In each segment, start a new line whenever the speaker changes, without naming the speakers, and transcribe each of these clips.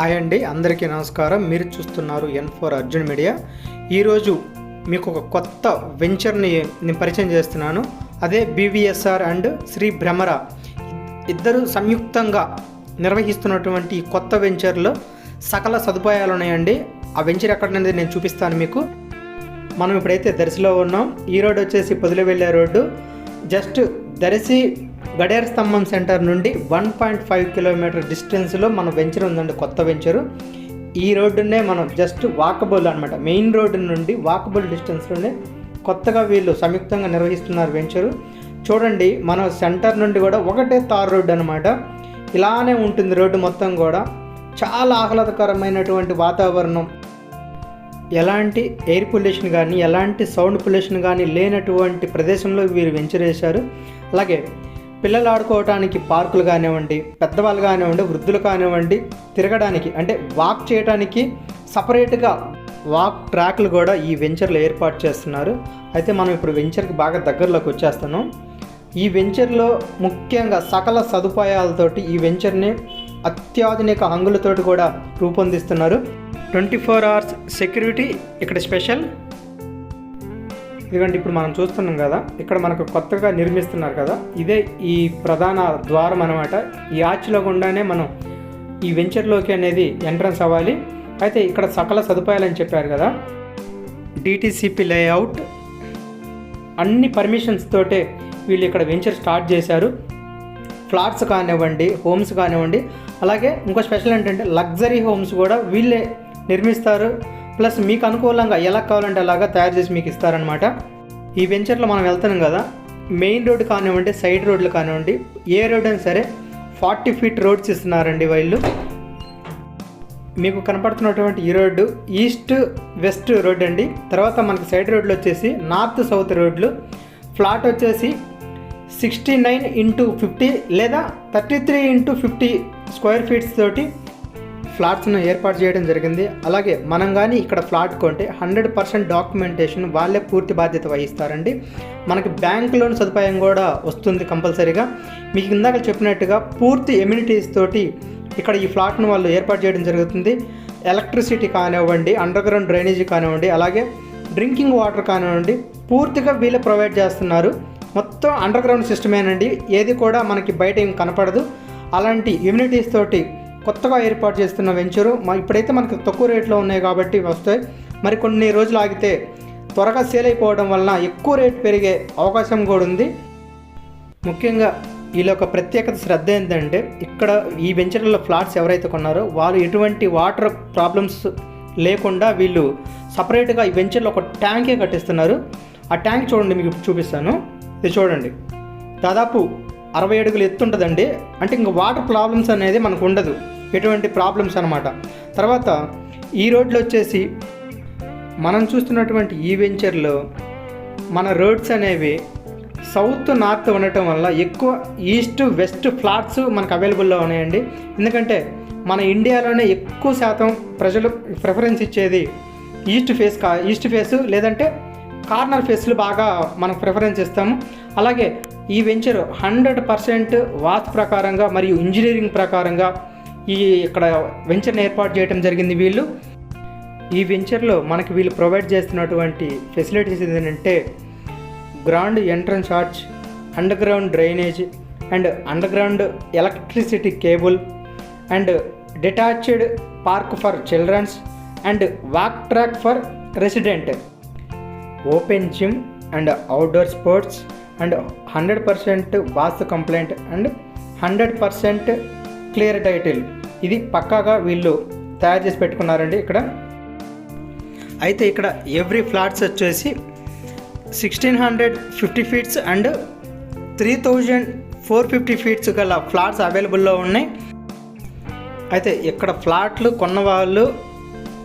Hi అండి అందరికీ నమస్కారం. మీరు చూస్తున్నారు ఎన్ ఫోర్ అర్జున్ మీడియా. ఈరోజు మీకు ఒక కొత్త వెంచర్ని నేను పరిచయం చేస్తున్నాను. అదే బీవీఎస్ఆర్ అండ్ శ్రీ భ్రమర. ఇద్దరు సంయుక్తంగా నిర్వహిస్తున్నటువంటి ఈ కొత్త వెంచర్లో సకల సదుపాయాలు ఉన్నాయండి. ఆ వెంచర్ ఎక్కడనేది నేను చూపిస్తాను మీకు. మనం ఇప్పుడైతే దర్శిలో ఉన్నాం. ఈ రోడ్ వచ్చేసి పొదిలి వెళ్ళే రోడ్డు. జస్ట్ దర్శి గడియార స్తంభం సెంటర్ నుండి వన్ పాయింట్ ఫైవ్ కిలోమీటర్ డిస్టెన్స్లో మన వెంచర్ ఉందండి కొత్త వెంచరు. ఈ రోడ్డునే మనం జస్ట్ వాకబుల్ అనమాట మెయిన్ రోడ్డు నుండి వాకబుల్ డిస్టెన్స్లోనే కొత్తగా వీళ్ళు సంయుక్తంగా నిర్వహిస్తున్నారు వెంచరు. చూడండి మన సెంటర్ నుండి కూడా ఒకటే తార్ రోడ్డు అనమాట ఇలానే ఉంటుంది రోడ్డు మొత్తం కూడా. చాలా ఆహ్లాదకరమైనటువంటి వాతావరణం. ఎలాంటి ఎయిర్ పొల్యూషన్ కానీ ఎలాంటి సౌండ్ పొల్యూషన్ కానీ లేనటువంటి ప్రదేశంలో వీరు వెంచర్ వేశారు అలాగే పిల్లలు ఆడుకోవడానికి పార్కులు కానివ్వండి పెద్దవాళ్ళు కానివ్వండి వృద్ధులు కానివ్వండి తిరగడానికి అంటే వాక్ చేయడానికి సపరేట్గా వాక్ ట్రాక్లు కూడా ఈ వెంచర్లో ఏర్పాటు చేస్తున్నారు. అయితే మనం ఇప్పుడు వెంచర్కి బాగా దగ్గరలోకి వచ్చేస్తున్నాం. ఈ వెంచర్లో ముఖ్యంగా సకల సదుపాయాలతోటి ఈ వెంచర్ని అత్యాధునిక హంగులతోటి కూడా రూపొందిస్తున్నారు. ట్వంటీ ఫోర్ అవర్స్ సెక్యూరిటీ ఇక్కడ స్పెషల్ ఇదిగోండి ఇప్పుడు మనం చూస్తున్నాం కదా ఇక్కడ మనకు కొత్తగా నిర్మిస్తున్నారు కదా ఇదే ఈ ప్రధాన ద్వారం అనమాట ఈ ఆర్చ్లో గుండానే మనం ఈ వెంచర్లోకి అనేది ఎంట్రన్స్ అవ్వాలి. అయితే ఇక్కడ సకల సదుపాయాలు అని చెప్పారు కదా. డిటిసిపి లేఅవుట్ అన్ని పర్మిషన్స్ తోటే వీళ్ళు ఇక్కడ వెంచర్ స్టార్ట్ చేశారు. ఫ్లాట్స్ కానివ్వండి హోమ్స్ కానివ్వండి. అలాగే ఇంకో స్పెషల్ ఏంటంటే లగ్జరీ హోమ్స్ కూడా వీళ్ళే నిర్మిస్తారు. ప్లస్ మీకు అనుకూలంగా ఎలా కావాలంటే అలాగా తయారు చేసి మీకు ఇస్తారనమాట ఈ వెంచర్లో మనం వెళ్తున్నాం కదా మెయిన్ రోడ్డు కానివ్వండి సైడ్ రోడ్లు కానివ్వండి ఏ రోడ్ అయినా సరే ఫార్టీ ఫీట్ రోడ్స్ ఇస్తున్నారండి వీళ్ళు. మీకు కనపడుతున్నటువంటి ఈ రోడ్డు ఈస్ట్ వెస్ట్ రోడ్ అండి. తర్వాత మనకి సైడ్ రోడ్లు వచ్చేసి నార్త్ సౌత్ రోడ్లు. ఫ్లాట్ వచ్చేసి సిక్స్టీ నైన్ ఇంటూ ఫిఫ్టీ లేదా thirty three into fifty square feets తోటి ఫ్లాట్స్ను ఏర్పాటు చేయడం జరిగింది. అలాగే మనం కానీ ఇక్కడ ఫ్లాట్ కొంటే హండ్రెడ్ పర్సెంట్ డాక్యుమెంటేషన్ వాళ్ళే పూర్తి బాధ్యత వహిస్తారండి. మనకి బ్యాంక్ లోన్ సదుపాయం కూడా వస్తుంది కంపల్సరీగా. మీకు ఇందాక చెప్పినట్టుగా పూర్తి ఎమ్యూనిటీస్ తోటి ఇక్కడ ఈ ఫ్లాట్ను వాళ్ళు ఏర్పాటు చేయడం జరుగుతుంది. ఎలక్ట్రిసిటీ కానివ్వండి అండర్ గ్రౌండ్ డ్రైనేజీ కానివ్వండి అలాగే డ్రింకింగ్ వాటర్ కానివ్వండి పూర్తిగా వీళ్ళు ప్రొవైడ్ చేస్తున్నారు. మొత్తం అండర్ గ్రౌండ్ సిస్టమేనండి ఏది కూడా మనకి బయట ఏం కనపడదు. అలాంటి ఇమ్యూనిటీస్ తోటి కొత్తగా ఏర్పాటు చేస్తున్న వెంచరు మా ఇప్పుడైతే మనకు తక్కువ రేట్లో ఉన్నాయి కాబట్టి వస్తాయి. మరి కొన్ని రోజులు ఆగితే త్వరగా సేల్ అయిపోవడం వలన ఎక్కువ రేట్ పెరిగే అవకాశం కూడా ఉంది. ముఖ్యంగా వీళ్ళ యొక్క ప్రత్యేకత శ్రద్ధ ఏంటంటే ఇక్కడ ఈ వెంచర్లలో ఫ్లాట్స్ ఎవరైతే కొన్నారో వాళ్ళు ఎటువంటి వాటర్ ప్రాబ్లమ్స్ లేకుండా వీళ్ళు సపరేట్గా ఈ వెంచర్లో ఒక ట్యాంకే కట్టిస్తున్నారు. ఆ ట్యాంక్ చూడండి మీకు చూపిస్తాను. ఇది చూడండి. దాదాపు అరవై అడుగులు ఎత్తుంటుందండి అంటే ఇంకా వాటర్ ప్రాబ్లమ్స్ అనేది మనకు ఉండదు. ఎటువంటి ప్రాబ్లమ్స్ అనమాట తర్వాత ఈ రోడ్లు వచ్చేసి మనం చూస్తున్నటువంటి ఈ వెంచర్లో మన రోడ్స్ అనేవి సౌత్ నార్త్ ఉండటం వల్ల ఎక్కువ ఈస్ట్ వెస్ట్ ఫ్లాట్స్ మనకు అవైలబుల్లో ఉన్నాయండి. ఎందుకంటే మన ఇండియాలోనే ఎక్కువ శాతం ప్రజలు ప్రిఫరెన్స్ ఇచ్చేది ఈస్ట్ ఫేస్ కా ఈస్ట్ ఫేస్ లేదంటే కార్నర్ ఫేస్లు బాగా మనం ప్రిఫరెన్స్ ఇస్తాము. అలాగే ఈ వెంచర్ హండ్రెడ్ పర్సెంట్ వాస్తు ప్రకారంగా మరియు ఇంజనీరింగ్ ప్రకారంగా ఈ ఇక్కడ వెంచర్ని ఏర్పాటు చేయడం జరిగింది వీళ్ళు. ఈ వెంచర్లో మనకి వీళ్ళు ప్రొవైడ్ చేస్తున్నటువంటి ఫెసిలిటీస్ ఏంటంటే ground entrance arch underground drainage and underground electricity cable and detached park for childrens and walk track for resident open gym and outdoor sports and hundred percent vastu complaint and hundred percent clear title ఇది పక్కాగా వీళ్ళు తయారు చేసి పెట్టుకున్నారండి ఇక్కడ. అయితే ఇక్కడ every flats వచ్చేసి sixteen hundred fifty feets and three thousand four fifty feets గల ఫ్లాట్స్ అవైలబుల్లో ఉన్నాయి. అయితే ఇక్కడ ఫ్లాట్లు కొన్న వాళ్ళు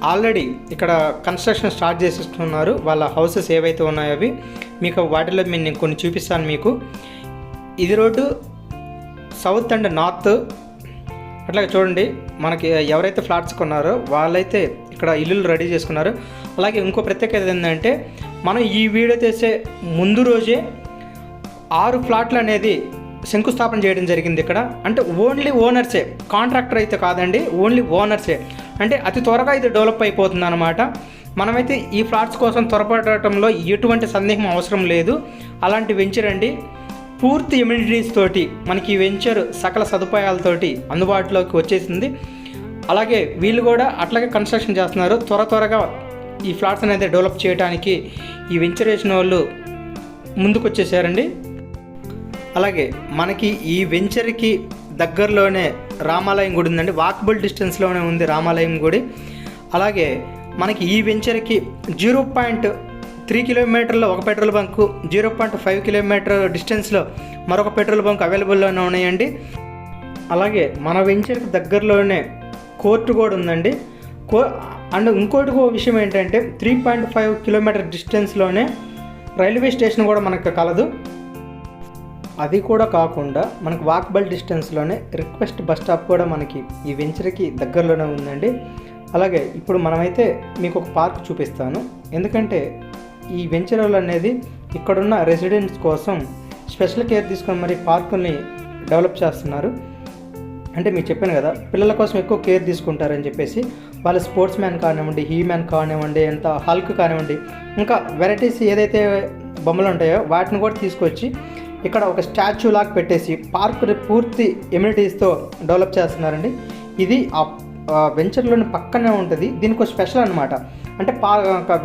ఆల్రెడీ ఇక్కడ కన్స్ట్రక్షన్ స్టార్ట్ చేసేస్తున్నారు. వాళ్ళ హౌసెస్ ఏవైతే ఉన్నాయో అవి మీకు వాటిలో నేను నేను కొన్ని చూపిస్తాను మీకు. ఇది రోడ్డు సౌత్ అండ్ నార్త్. అట్లాగే చూడండి మనకి ఎవరైతే ఫ్లాట్స్ కొన్నారో వాళ్ళైతే ఇక్కడ ఇల్లులు రెడీ చేసుకున్నారు. అలాగే ఇంకో ప్రత్యేకత ఏంటంటే మనం ఈ వీడియో చేసే ముందు రోజే ఆరు ఫ్లాట్లు అనేది శంకుస్థాపన చేయడం జరిగింది ఇక్కడ. అంటే ఓన్లీ ఓనర్సే కాంట్రాక్టర్ అయితే కాదండి ఓన్లీ ఓనర్సే అంటే అతి త్వరగా ఇది డెవలప్ అయిపోతుంది అనమాట మనమైతే ఈ ఫ్లాట్స్ కోసం త్వరపడటంలో ఎటువంటి సందేహం అవసరం లేదు. అలాంటి వెంచర్ అండి. పూర్తి ఎమ్యూనిటీస్ తోటి మనకి ఈ వెంచర్ సకల సదుపాయాలతోటి అందుబాటులోకి వచ్చేసింది. అలాగే వీళ్ళు కూడా అట్లాగే కన్స్ట్రక్షన్ చేస్తున్నారు. త్వర త్వరగా ఈ ఫ్లాట్స్ అనేది డెవలప్ చేయడానికి ఈ వెంచర్ వేసిన వాళ్ళు ముందుకు వచ్చేసారండి అలాగే మనకి ఈ వెంచర్కి దగ్గరలోనే రామాలయం గుడి ఉందండి. వాకబుల్ డిస్టెన్స్లోనే ఉంది రామాలయం గుడి. అలాగే మనకి ఈ వెంచర్కి జీరో పాయింట్ త్రీ కిలోమీటర్లో ఒక petrol bunk zero point five kilometer డిస్టెన్స్లో మరొక పెట్రోల్ బంక్ అవైలబుల్లోనే ఉన్నాయండి. అలాగే మన వెంచర్కి దగ్గరలోనే కోర్టు కూడా ఉందండి. కో అండ్ ఇంకోటి విషయం ఏంటంటే త్రీ పాయింట్ ఫైవ్ కిలోమీటర్ డిస్టెన్స్లోనే రైల్వే స్టేషన్ కూడా మనకు కలదు. అది కూడా కాకుండా మనకు వాక్బల్ డిస్టెన్స్లోనే రిక్వెస్ట్ బస్ స్టాప్ కూడా మనకి ఈ వెంచర్కి దగ్గరలోనే ఉందండి. అలాగే ఇప్పుడు మనమైతే మీకు ఒక పార్క్ చూపిస్తాను. ఎందుకంటే ఈ వెంచరల్ అనేది ఇక్కడున్న రెసిడెంట్స్ కోసం స్పెషల్ కేర్ తీసుకొని మరి పార్కుల్ని డెవలప్ చేస్తున్నారు. అంటే మీకు చెప్పాను కదా పిల్లల కోసం ఎక్కువ కేర్ తీసుకుంటారని చెప్పేసి వాళ్ళ స్పోర్ట్స్ మ్యాన్ కానివ్వండి హీ మ్యాన్ కానివ్వండి ఎంత హల్క్ కానివ్వండి ఇంకా వెరైటీస్ ఏదైతే బొమ్మలు ఉంటాయో వాటిని కూడా తీసుకొచ్చి ఇక్కడ ఒక స్టాచ్యూ లాగా పెట్టేసి పార్క్ పూర్తి ఎమ్యూనిటీస్తో డెవలప్ చేస్తున్నారండి. ఇది ఆ వెంచర్లోని పక్కనే ఉంటుంది. దీనికి ఒక స్పెషల్ అనమాట అంటే పా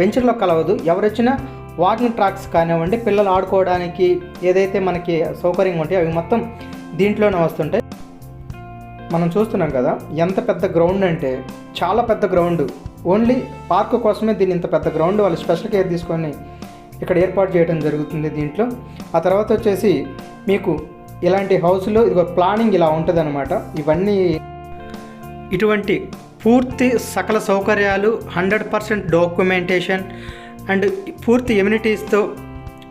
వెంచర్లో కలవదు. ఎవరొచ్చినా వాకింగ్ ట్రాక్స్ కానివ్వండి పిల్లలు ఆడుకోవడానికి ఏదైతే మనకి సౌకర్యంగా ఉంటాయో అవి మొత్తం దీంట్లోనే వస్తుంటాయి. మనం చూస్తున్నాం కదా ఎంత పెద్ద గ్రౌండ్ అంటే చాలా పెద్ద గ్రౌండ్ ఓన్లీ పార్క్ కోసమే దీన్ని ఇంత పెద్ద గ్రౌండ్ వాళ్ళు స్పెషల్ కేర్ తీసుకొని ఇక్కడ ఏర్పాటు చేయడం జరుగుతుంది దీంట్లో. ఆ తర్వాత వచ్చేసి మీకు ఇలాంటి హౌస్లో ఇది ప్లానింగ్ ఇలా ఉంటుంది ఇవన్నీ ఇటువంటి పూర్తి సకల సౌకర్యాలు హండ్రెడ్ పర్సెంట్ డాక్యుమెంటేషన్ అండ్ పూర్తి ఎమ్యూనిటీస్తో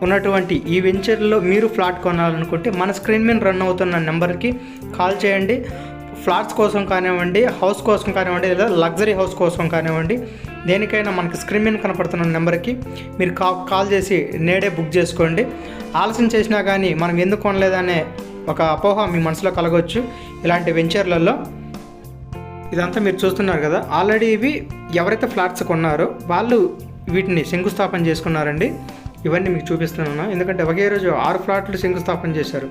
ఉన్నటువంటి ఈ వెంచర్లో మీరు ఫ్లాట్ కొనాలనుకుంటే మన స్క్రీన్ మీద రన్ అవుతున్న నెంబర్కి కాల్ చేయండి. ఫ్లాట్స్ కోసం కానివ్వండి హౌస్ కోసం కానివ్వండి లేదా లగ్జరీ హౌస్ కోసం కానివ్వండి దేనికైనా మనకి స్క్రీన్ మీద కనపడుతున్న నెంబర్కి మీరు కా కాల్ చేసి నేడే బుక్ చేసుకోండి. ఆలస్యం చేసినా కానీ మనం ఎందుకు కొనలేదనే ఒక అపోహ మీ మనసులో కలగవచ్చు ఇలాంటి వెంచర్లలో ఇదంతా మీరు చూస్తున్నారు కదా ఆల్రెడీ ఇవి ఎవరైతే ఫ్లాట్స్ కొన్నారో వాళ్ళు వీటిని శంకుస్థాపన చేసుకున్నారండి. ఇవన్నీ మీకు చూపిస్తున్నాను. ఎందుకంటే ఒకే రోజు ఆరు ఫ్లాట్లు శంకుస్థాపన చేశారు.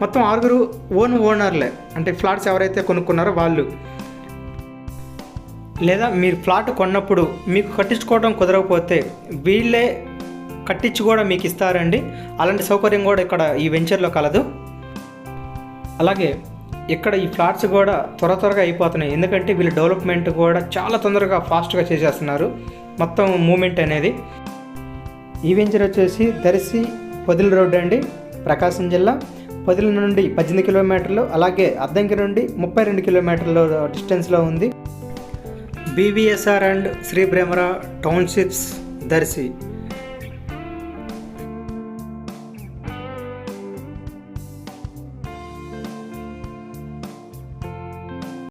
మొత్తం ఆరుగురు ఓన్ ఓనర్లే. అంటే ఫ్లాట్స్ ఎవరైతే కొనుక్కున్నారో వాళ్ళు. లేదా మీరు ఫ్లాట్ కొన్నప్పుడు మీకు కట్టించుకోవడం కుదరకపోతే వీళ్ళే కట్టించి కూడా మీకు ఇస్తారండి. అలాంటి సౌకర్యం కూడా ఇక్కడ ఈ వెంచర్లో కలదు. అలాగే ఇక్కడ ఈ ఫ్లాట్స్ కూడా త్వర త్వరగా అయిపోతున్నాయి. ఎందుకంటే వీళ్ళ డెవలప్మెంట్ కూడా చాలా తొందరగా ఫాస్ట్గా చేసేస్తున్నారు. మొత్తం మూమెంట్ అనేది. ఈ వెంచర్ వచ్చేసి దర్శి పొదిల రోడ్ అండి. ప్రకాశం జిల్లా పొదిల నుండి పద్దెనిమిది కిలోమీటర్లు అలాగే అద్దంకి నుండి ముప్పై రెండు కిలోమీటర్లు డిస్టెన్స్లో ఉంది. BVSR and Sri Bhramara townships Darsi